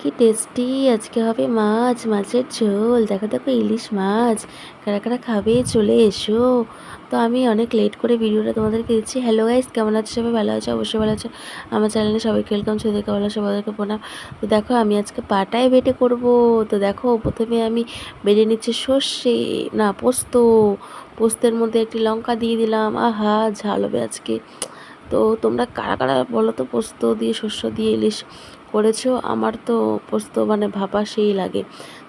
কি টেস্টি আজকে হবে মাছ, মাছের ঝোল। দেখো দেখো, ইলিশ মাছ। কারা কারা খাবে? চলে এসো। তো আমি অনেক লেট করে ভিডিওটা তোমাদেরকে দিচ্ছি। হ্যালো গাইস কেমন আছো? সবাই ভালো আছো? অবশ্যই ভালো আছো। আমার চ্যানেলে সবাইকে ওয়েলকাম ছোটদেরকে ভালো সবাইকে প্রণাম। তো দেখো, আমি আজকে পাটায় বেটে করব। তো দেখো, প্রথমে আমি বেটে নিচ্ছি সর্ষে, না, পোস্ত। পোস্তের মধ্যে একটি লঙ্কা দিয়ে দিলাম। আহা, ঝাল হবে আজকে। তো তোমরা কারা কারা বলো তো, পোস্ত দিয়ে শস্য দিয়ে, ইলিশ করেছ, আমার তো পোস্ত মানে ভাপা সেই লাগে।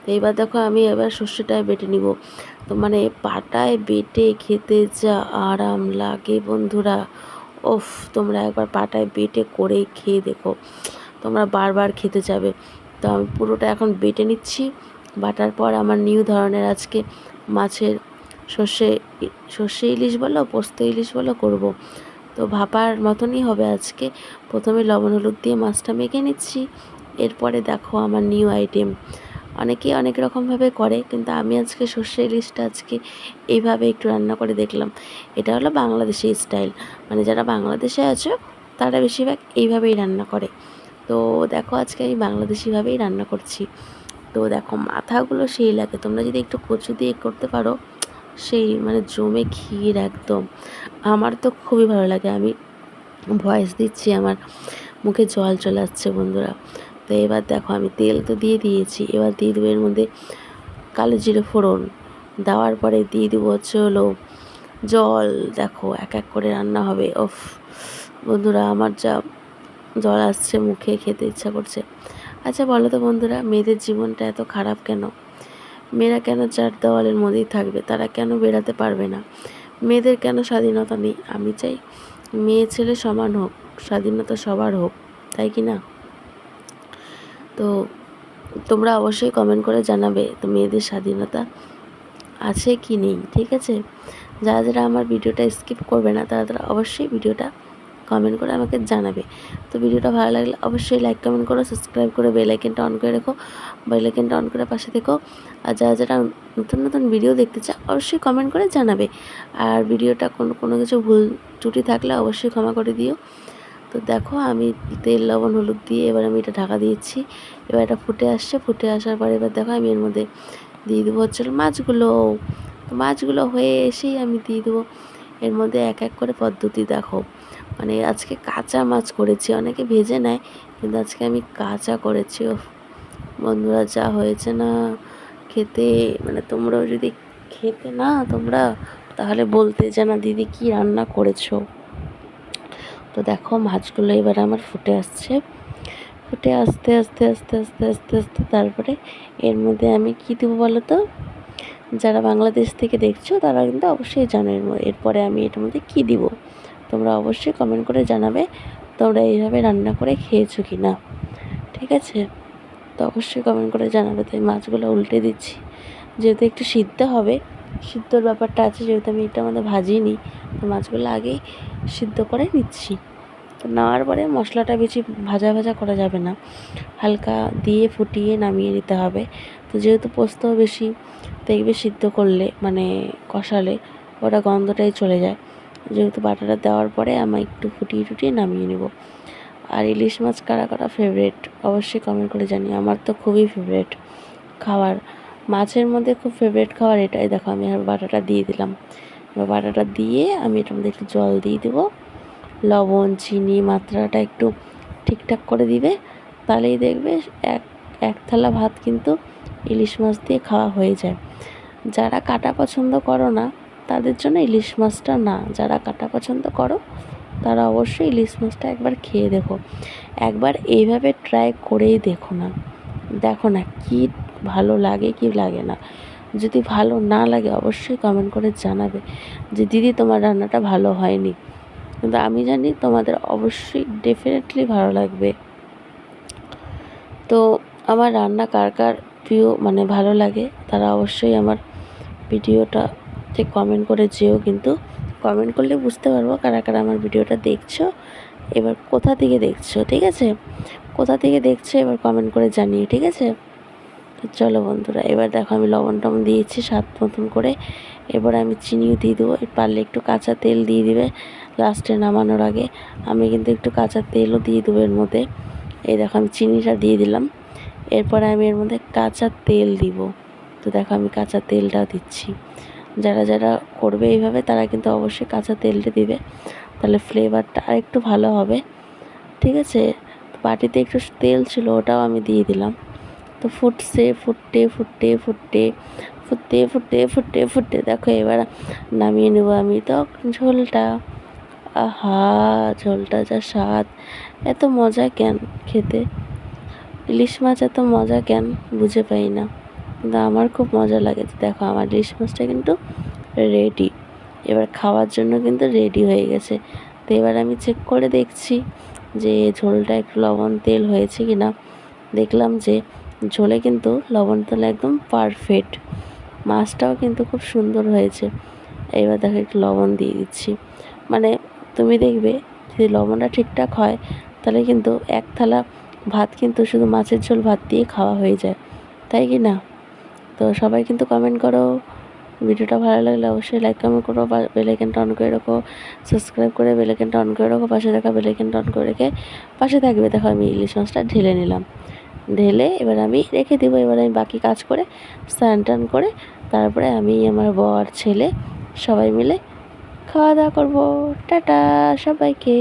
তো এবার দেখো আমি এবার শস্যটায় বেটে নিব। তো মানে পাটায় বেটে খেতে যা আরাম লাগে বন্ধুরা। ওফ, তোমরা একবার পাটায় বেটে করেই খেয়ে দেখো। তোমরা বারবার খেতে যাবে। তো আমি পুরোটা এখন বেটে নিচ্ছি। বাটার পর আমার নিউ ধরনের আজকে মাছের সর্ষে সর্ষে ইলিশ বলো, পোস্ত ইলিশ বলো করব। তো ভাপার মতনই হবে আজকে। প্রথমে লবণ, হলুদ দিয়ে মাছটা মেখে নিচ্ছি। এরপরে দেখো আমার নিউ আইটেম অনেকে অনেক রকমভাবে করে, কিন্তু আমি আজকে সর্ষে ইলিশটা আজকে এইভাবে একটু রান্না করে দেখলাম। এটা হলো বাংলাদেশি স্টাইল মানে যারা বাংলাদেশে আছো, তারা বেশিরভাগ এইভাবেই রান্না করে। তো দেখো আজকে আমি বাংলাদেশিভাবেই রান্না করছি। তো দেখো মাথাগুলো সেই লাগে। তোমরা যদি একটু কচু দিয়ে করতে পারো সেই মানে জমে ক্ষীর একদম। আমার তো খুবই ভালো লাগে। আমি ভয়েস দিচ্ছি, আমার মুখে জল চলে আসছে বন্ধুরা। তো এবার দেখো, আমি তেল তো দিয়ে দিয়েছি। এবার দিয়ে দেবো এর মধ্যে কালো জিরে ফোড়ন। দেওয়ার পরে দিয়ে দেবো হচ্ছে হলো জল। দেখো, এক এক করে রান্না হবে। ওফ বন্ধুরা আমার যা জল আসছে মুখে, খেতে ইচ্ছা করছে। আচ্ছা বলো তো বন্ধুরা, মেয়েদের জীবনটা এত খারাপ কেন? মেয়েরা কেন চার দেওয়ালের মধ্যেই থাকবে? তারা কেন বেরাতে পারবে না? মেয়েদের কেন স্বাধীনতা নেই? আমি চাই মেয়ে ছেলে সমান হোক, স্বাধীনতা সবার হোক, তাই কি না? তো তোমরা অবশ্যই কমেন্ট করে জানাবে তো মেয়েদের স্বাধীনতা আছে কি নেই, ঠিক আছে? যারা যারা আমার ভিডিওটা স্কিপ করবে না, তারা তারা অবশ্যই ভিডিওটা কমেন্ট করে আমাকে জানাবে। তো ভিডিওটা ভালো লাগলে অবশ্যই লাইক কমেন্ট করো সাবস্ক্রাইব করে বেল আইকনটা অন করে রেখো। বেল আইকনটা অন করে পাশে দেখো আর যারা যারা নতুন নতুন ভিডিও দেখতে চাও, অবশ্যই কমেন্ট করে জানাবে। আর ভিডিওটা কোনো কোনো কিছু ভুল ত্রুটি থাকলে অবশ্যই ক্ষমা করে দিও। তো দেখো, আমি তেল, লবণ, হলুদ দিয়ে এবার আমি এটা ঢাকা দিয়েছি। এবার এটা ফুটে আসছে। ফুটে আসার পরে এবার দেখো, আমি এর মধ্যে দিয়ে দেবো হচ্ছে মাছগুলো। মাছগুলো হয়ে এসেই আমি দিয়ে দেবো। এর মধ্যে এক এক করে পদ্ধতি দেখো। মানে আজকে কাঁচা মাছ করেছি, অনেকে ভেজে নেয়, কিন্তু আজকে আমি কাঁচা করেছি ও বন্ধুরা, যা হয়েছে না খেতে মানে তোমরাও যদি খেতে না, তোমরা তাহলে বলতে যে, না, দিদি কী রান্না করেছ? তো দেখো, মাছগুলো এবার আমার ফুটে আসছে। ফুটে আস্তে আস্তে আস্তে আস্তে আস্তে আস্তে তারপরে এর মধ্যে আমি কী দেবো বলো তো? যারা বাংলাদেশ থেকে দেখছ, তারা কিন্তু অবশ্যই জানো এর এরপরে আমি এটার মধ্যে কী দিব? তোমরা অবশ্যই কমেন্ট করে জানাবে তোমরা এইভাবে রান্না করে খেয়েছো কি না ঠিক আছে? তো অবশ্যই কমেন্ট করে জানাবে তাই মাছগুলো উল্টে দিচ্ছি। যেহেতু একটু সিদ্ধ হবে, সিদ্ধর ব্যাপারটা আছে, যেহেতু আমি এটা আমাদের ভাজিনি, তো মাছগুলো আগেই সিদ্ধ করে নিচ্ছি। তো নেওয়ার পরে মশলাটা বেশি ভাজা ভাজা করা যাবে না। হালকা দিয়ে ফুটিয়ে নামিয়ে নিতে হবে। তো যেহেতু পোস্ত বেশি দেখবে সিদ্ধ করলে মানে কষালে ওটা গন্ধটাই চলে যায়। যেহেতু বাটাটা দেওয়ার পরে আমি একটু ফুটিয়ে টুটিয়ে নামিয়ে নেব। আর ইলিশ মাছ কারা কারা ফেভারেট অবশ্যই কমেন্ট করে জানি আমার তো খুবই ফেভারেট খাবার। মাছের মধ্যে খুব ফেভারেট খাবার এটাই। দেখো, আমি আর বাটাটা দিয়ে দিলাম। এবার বাটাটা দিয়ে আমি এটার মধ্যে একটু জল দিয়ে দেবো। লবণ, চিনি মাত্রাটা একটু ঠিকঠাক করে দিবে। তাহলেই দেখবে এক এক থালা ভাত কিন্তু ইলিশ মাছ দিয়ে খাওয়া হয়ে যায়। যারা কাটা পছন্দ করো না তাদের জন্য ইলিশ মাছটা না, যারা কাটা পছন্দ করো, তারা অবশ্যই ইলিশ মাছটা একবার খেয়ে দেখো। একবার এইভাবে ট্রাই করেই দেখো না। দেখো না কি ভালো লাগে, কি লাগে না। যদি ভালো না লাগে, অবশ্যই কমেন্ট করে জানাবে যে, দিদি, তোমার রান্নাটা ভালো হয়নি। কিন্তু আমি জানি তোমাদের অবশ্যই ডেফিনেটলি ভালো লাগবে। তো আমার রান্না কার কার প্রিয় মানে ভালো লাগে, তারা অবশ্যই আমার ভিডিওটাতে কমেন্ট করে যেও কিন্তু কমেন্ট করলে বুঝতে পারব কারা কারা আমার ভিডিওটা দেখছ। এবার কোথা থেকে দেখছ, ঠিক আছে? কোথা থেকে দেখছ এবার কমেন্ট করে জানিয়ে ঠিক আছে? চলো বন্ধুরা, এবার দেখো আমি লবণ টবণ দিয়েছি স্বাদ মতন করে। এবার আমি চিনিও দিয়ে দেবো পারলে একটু কাঁচা তেল দিয়ে দিবে লাস্টে নামানোর আগে। আমি কিন্তু একটু কাঁচা তেলও দিয়ে দেবো এর মধ্যে। এই দেখো আমি চিনিটা দিয়ে দিলাম। এরপরে আমি এর মধ্যে কাঁচা তেল দিব। তো দেখো আমি কাঁচা তেলটাও দিচ্ছি। যারা যারা করবে এইভাবে, তারা কিন্তু অবশ্যই কাঁচা তেলটা দিবে। তাহলে ফ্লেভারটা আরেকটু ভালো হবে। ঠিক আছে? বাটিতে একটু তেল ছিল, ওটাও আমি দিয়ে দিলাম। তো ফুটছে, ফুটতে ফুটতে ফুটতে ফুটতে ফুটতে ফুটতে ফুটতে। দেখো, এবার নামিয়ে নেব আমি তো ঝোলটা। আহা, ঝোলটা যা স্বাদ। এত মজা কেন খেতে? ইলিশ মাছ এত মজা কেন? বুঝে পাই না। কিন্তু আমার খুব মজা লাগে তো দেখো আমার ইলিশ মাছটা কিন্তু রেডি এবার খাওয়ার জন্য কিন্তু রেডি হয়ে গেছে। তো এবার আমি চেক করে দেখছি যে ঝোলটা একটু লবণ তেল হয়েছে কি না দেখলাম যে ঝোলে কিন্তু লবণ তেল একদম পারফেক্ট মাছটাও কিন্তু খুব সুন্দর হয়েছে। এবার দেখো একটু লবণ দিয়ে দিচ্ছি। মানে তুমি দেখবে যদি লবণটা ঠিকঠাক হয়, তাহলে কিন্তু এক থালা ভাত কিন্তু শুধু মাছের ঝোল ভাত দিয়ে খাওয়া হয়ে যায়। তাই কি না? তো সবাই কিন্তু কমেন্ট করো। ভিডিওটা ভালো লাগলে অবশ্যই লাইক কমেন্ট করো। বা বেলাইকেনটা অন করে রাখো। সাবস্ক্রাইব করে বেলাইকেনটা অন করে রাখো। পাশে থাকা বেলাইকেনটা অন করে রেখে পাশে থাকবে, দেখো আমি ইলিশ মাছটা ঢেলে নিলাম। ঢেলে এবার আমি রেখে দেবো। এবার আমি বাকি কাজ করে স্নান টান করে তারপরে আমি আমার বর, ছেলে সবাই মিলে খাওয়া দাওয়া করব। টাটা সবাইকে।